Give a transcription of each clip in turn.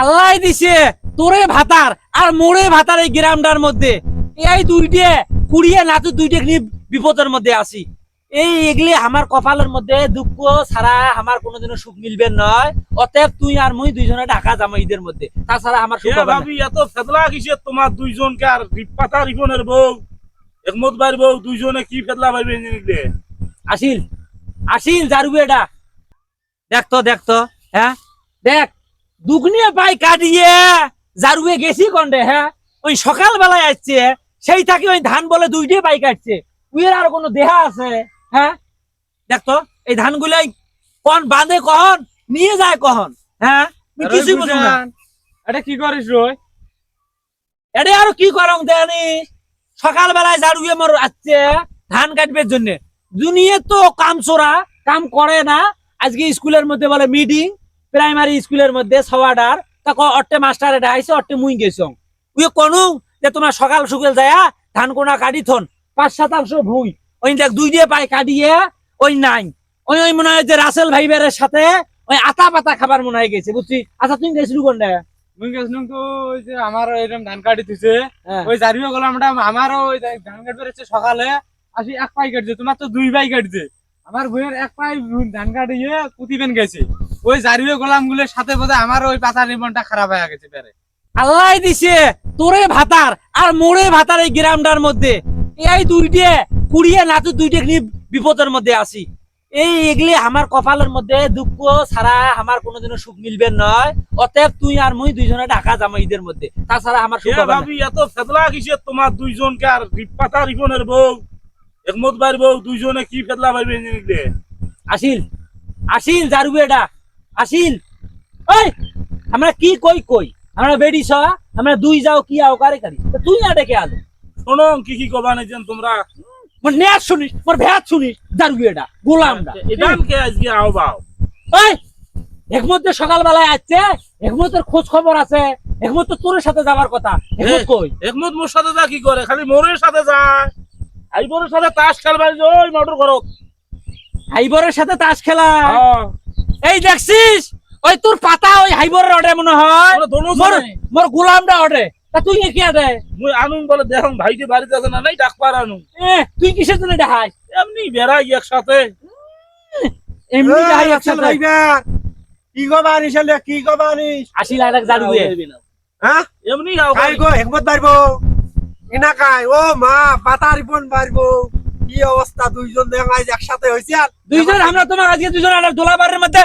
আল্লাহ দিছে তোরে ভাতার আর মোরে ভাতার এই গ্রামটার মধ্যে। এই দুইটে কুড়িয়ে নাতু দুইটে নিয়ে বিপদের মধ্যে আছি। এই এগুলি আমার কপালের মধ্যে দুঃখ ছাড়া আমার কোনোদিনও সুখ মিলবে নয়। অতএব তুই আর মুই দুইজনে ঢাকা যাব ঈদের মধ্যে। তাছাড়া আমার সুখ। ভাবি এত ফেদলা কিসে তোমার দুইজনকে আর রিপাতা রিপনের বউ একমত ভাইয়ের বউ দুইজনে কি ফেদলা নিলে আসিল আসিল জারু এটা। দেখতো দেখতো হ্যাঁ? দেখ দুগনিয়ে পাই কাটিয়ে জারুয়ে গেছি কন্ডে হ্যাঁ? ওই সকাল বেলায় আসছে সেই থাকি ওই ধান বলে দুইটাই পাই কাটছে। উইয়ের আর কোনো দেহা আছে হ্যাঁ? দেখতো এই ধানগুলাই কন বাঁধে কখন নিয়ে যায় কখন হ্যাঁ? কিছুই বুঝো না। এটা কি করিস রই? এডে আর কি করং দেনি সকাল বেলায় জারুয়ে মোর আসছে ধান কাটবার জন্য। দুনিয়ে তো কাম চোরা কাম করে না। আজকে স্কুলের মধ্যে বলে মিটিং প্রাইমারি স্কুলের মধ্যে সবাডার তখন অট্টে মাস্টার এটা আইসে অট্টে মুই গেছং উই কোনু যে তোমার সকাল সকাল যায়া ধান কোনা কাটি থন পাঁচ শতাংশ ভুই। ওই দেখ দুই দিয়ে পাই কাটিয়ে ওই নাই। ওই ওই মনে হয় যে রাসেল ভাইবারের সাথে ওই আতা পাতা খাবার মনে হয় গেছে বুঝছি আচ্ছা তুই গেছিলু কোনটা? মুই গেছিলাম তো ওই যে আমার এরকম ধান কাটি দিছে। হ্যাঁ। ওই জারিও গেলাম আমারও ওই ধান কাটবে সকালে। আসি এক পাই কাটছে তোমার তো দুই পাই কাটছে। আমার বইয়ের এক পাই ধান কাটিয়ে কুতিবেন গেছে। ওই জারিও গোলামগুলোর সাথে বোধ আমার ওই পাতা রিবনটা খারাপ হয়ে গেছে পেরে আল্লাহ দিছে তোরে ভাতার আর মোরে ভাতার এই গ্রামটার মধ্যে। এই দুইটে কুড়িয়ে নাতু দুইটে নিয়ে বিপদের মধ্যে আছি। এই এগুলি আমার কপালের মধ্যে দুঃখ ছাড়া আমার কোনোদিনও সুখ মিলবে নয়। অতএব তুই আর মুই দুইজনে ঢাকা যাব ঈদের মধ্যে। তাছাড়া আমার সুখ এ হবে না। ভাবি এত ফেদলা কিসে? তোমার দুইজনকে আর রিপাতা রিপনের বউ একমত ভাইয়ের বউ দুইজনে কি ফেদলা নিলে? আসিল আসিল জারু এটা। আসিল? ওই আমরা কি কই কই? আমরা বেডি ছ আমরা দুই যাও কি আও কারে কারি? তুই না ডেকে আলো। শোনো কি কি কবা নেছেন তোমরা? মোর নেট শুনিস মোর ভ্যাট শুনিস জারু এটা গোলামটা। এদানকে আজকে আও বাও? ওই একমত সকালবেলায় আসছে একমতের খোঁজ খবর আছে একমত তো তোর সাথে যাবার কথা। একমত কই? একমত মোর সাথে যা কি করে? খালি মোরের সাথে যায় আইবরের সাথে তাস খেলবার ওই মোটর করো হাইবরের সাথে তাস খেলা। হ্যাঁ। এই দেখছিস? ওই তোর পাতা ওই হাইবরের অডে মনে হয়। মোর। মোর গোলামটা অডে তা তুই কি আদে? মুই আনুন বলে দেখুন ভাইকে বাড়িতে আছে না নাই ডাকবার আনুন এ তুই কিসের জন্য দেখাই? এমনি বেড়াই একসাথে। এমনি একসাথে। ভাইবার। কি হলে কি আসি লাইলাক দিয়ে। হ্যাঁ? এমনি আও খাই গো হেকমত পারব এনা খাই ও মা পাতা রিপন পারব কি অবস্থা দুইজন দেখাই একসাথে হয়েছে আর? দুইজন আমরা তোমার আজকে দুজন একটা দোলাবারের মধ্যে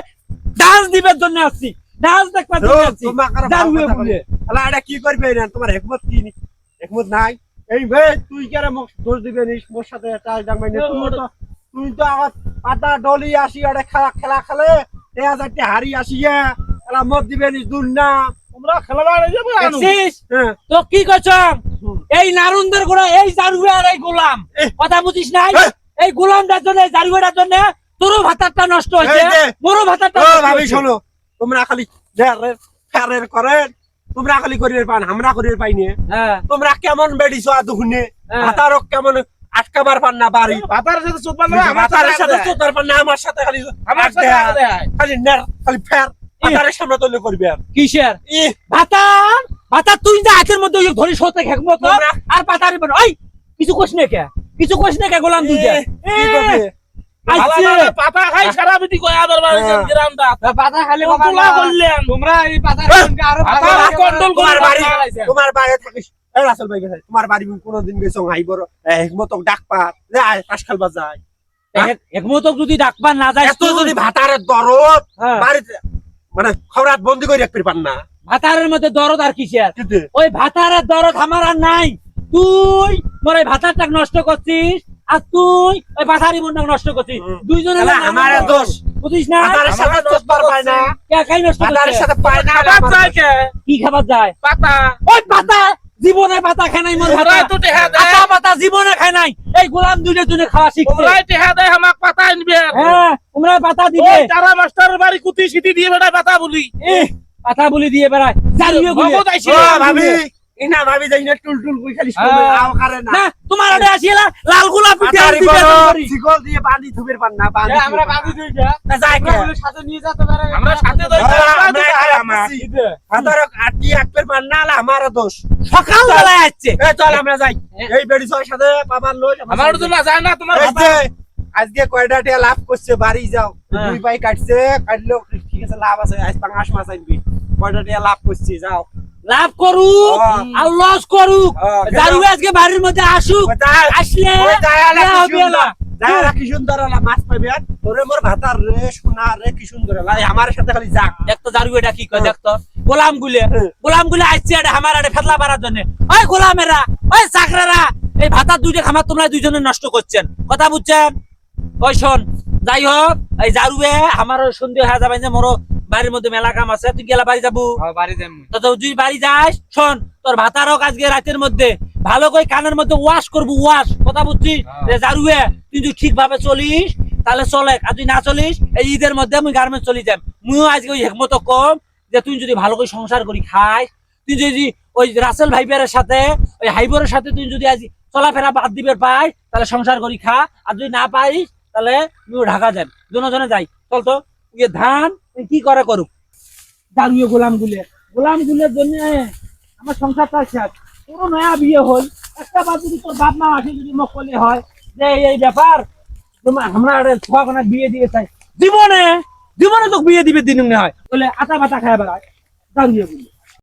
ডান্স দিবার জন্য আসছি। ডান্স দেখবার জন্য আসছি। আর কথা বলে আলা এটা কি করবে না তোমার হেকমত কি নি? হেকমত নাই? এই ভাই তুই কেন মোক দোষ দিবে নিস মোর সাথে একটা জামাই নে তুই তো তুই তো আমার পাতা ডলি আসি আরে খেলা খেলা খেলে। এ হাজারটি হারি আসিয়া এলা মত দিবে নিস দূর না। তোমরা আনুন দেখছিস? হ্যাঁ। তো কি করছ? এই নারুনদের গোড়া এই জারুয়ে আর এই গোলাম। এ। কথা বুঝিস নাই। এই গোলামটার জন্য জারুয়েটার জন্য তোরও ভাতারটা নষ্ট হয়েছে। মোরও ভাতারটা ও ভাবি। শোনো তোমরা খালি ফেরের করেন তোমরা খালি করিয়ে পান আমরা করিয়ে পাইনি হ্যাঁ। তোমরা কেমন বেডিছো আদুহুনে হ্যাঁ। হাতারও কেমন আটকাবার পান না বাড়ি। পাতার সাথে চোপান না আমার হাতারের সাথে সাথে পান না আমার সাথে খালি আমার সাথে। খালি নের খালি ফের হাতারের সামনে তুলে করবে আর। কিসের? ভাতার? ভাতার তুই যে আখের মধ্যে ওই ধরি সতে খেকবো তো আর পাতারি বন ওই কিছু কোশ নে কে? কিছু কোশ নে কে গোলাম দুইটা কি করবে? পাতা খাই সারা বিটি কয় আদর হ্যাঁ। গ্রামটা পাতা খালি তোলা বললেন। তোমরা এই পাতা কন্ট্রোল বাড়ি বাড়ি তোমার বাড়ি থাকিস। রাসেল ভাই গেছে। তোমার বাড়ি কোনদিন গেছো আইবর হেকমত ডাক পাত। যে আয় খেলবা যায়। একমত যদি ডাকবা না যায় এত যদি ভাতারের দরদ হ্যাঁ। বাড়িতে মানে খবরাত বন্দি করে রাখতে পার না। ভাতারের মধ্যে দরদ আর কিসের? কিন্তু ওই ভাতারের দরদ আমার আর নাই। তুই মোর এই ভাতারটা নষ্ট করছিস? আর তুই ওই বোনটা নষ্ট করছিস। দুইজনে আমার দোষ। বুঝিস না? ভাতারের সাথে দোষ পার পায় না। কে খাই নষ্ট? সাথে পায় না খাবার যায় কে? কি খাবার যায়? পাতা। ওই পাতা জীবনে পাতা খায় নাই মোর তো টেহা দেয়। আতা পাতা জীবনে খায় নাই। এই গোলাম দুইটা জনে খাওয়া শিখছে। তোমরাই টেহা দেয় আমাক পাতা আনবে। হ্যাঁ তোমরা পাতা দিবে। ওই তারা মাস্টারের বাড়ি কুতি সিটি দিয়ে বেড়ায় পাতা বলি। এ পাতা বলি দিয়ে বেড়ায়। জারিয়ে গুলে ও ভাবি। ইনা ভাবি যাই না টুল টুল কই খালি হ্যাঁ। আও করে না। না তোমার ওটা আসিলা লাল গোলাপ পাতারি বড় শিকল দিয়ে বাঁধি থুবের পান না বাঁধি আমরা বাঁধি দুইটা যাই আমরা সাথে নিয়ে যেতে পারে। আমরা সাথে তো আমরা আমরা আমরা হাতার আটি একবার পান না হলে আমার দোষ। সকাল বেলায় আসছে। এ চল আমরা যাই। এই বেড়ি ছয় সাথে বাবার লোক আমার তো না যায়। না তোমার আজকে কয়টা টিয়া লাভ করছে বাড়ি যাও। হ্যাঁ। দুই পাই কাটছে কাটলেও ঠিক আছে লাভ আছে আজ পাঁচ মাস আনবি। কয়টা টিয়া লাভ করছে যাও। লাভ করুক হ্যাঁ। আর লস করুক। হ্যাঁ, জারু আজকে বাড়ির মধ্যে আসুক আসলে দেয়া কি সুন্দর, না। যায় আলা কি সুন্দর আলা মাছ পাইবে আর মোর ভাতার রে সোনা রে কি সুন্দর আমার সাথে খালি যাক। দেখতো জারু এটা কি কয় দেখতো গোলাম গুলে হ্যাঁ। গোলাম গুলে আসছে এটা আমার ফেতলা জন্য। ওই গোলামেরা ওই চাকরারা এই ভাতার দুইটা খামার তোমরা দুইজনে নষ্ট করছেন। কথা বুঝছেন? ওই শোন যাই হোক এই জারুয়ে আমার সন্দেহ হয়ে যাবে যে মোর বাড়ির মধ্যে মেলা কাম আছে তুই গেলা বাড়ি যাব? হ্যাঁ, বাড়ি যাই তুই বাড়ি যাস শোন তোর ভাতার হোক আজকে রাতের মধ্যে। ভালো করে কানের মধ্যে ওয়াশ করব ওয়াশ কথা বুঝছিস হ্যাঁ। জারুয়ে তুই যদি ঠিক ভাবে চলিস তাহলে চলে। আর তুই না চলিস এই ঈদের মধ্যে আমি গার্মেন্টস চলি যাম। মুইও আজকে ওই হেকমতো কম যে তুই যদি ভালো করে সংসার করি খাই তুই যদি ওই রাসেল ভাইবের সাথে ওই হাইবরের সাথে তুই যদি আজ চলাফেরা বাদ দিবে পাই তাহলে সংসার করি খা। আর যদি না পাইস তাহলে তুইও ঢাকা যান দুজনে যাই। চল তো। ইয়ে ধান কি করে করুক দাঁড়িয়ে গোলাম গুলে। গোলাম গুলের জন্য আমার সংসারটা শেষ। কোনো নয়া বিয়ে হল। একটা বার যদি তোর বাপ মা আসে, যদি মকলে হয়, যে এই- ব্যাপার, তোমার আমরা ছোয়াখানা বিয়ে দিয়ে চাই। জীবনে জীবনে তোকে বিয়ে দিবে দিন হয় বলে আটা বাটা খায় বেড়ায়। দাঁড়িয়ে গুলে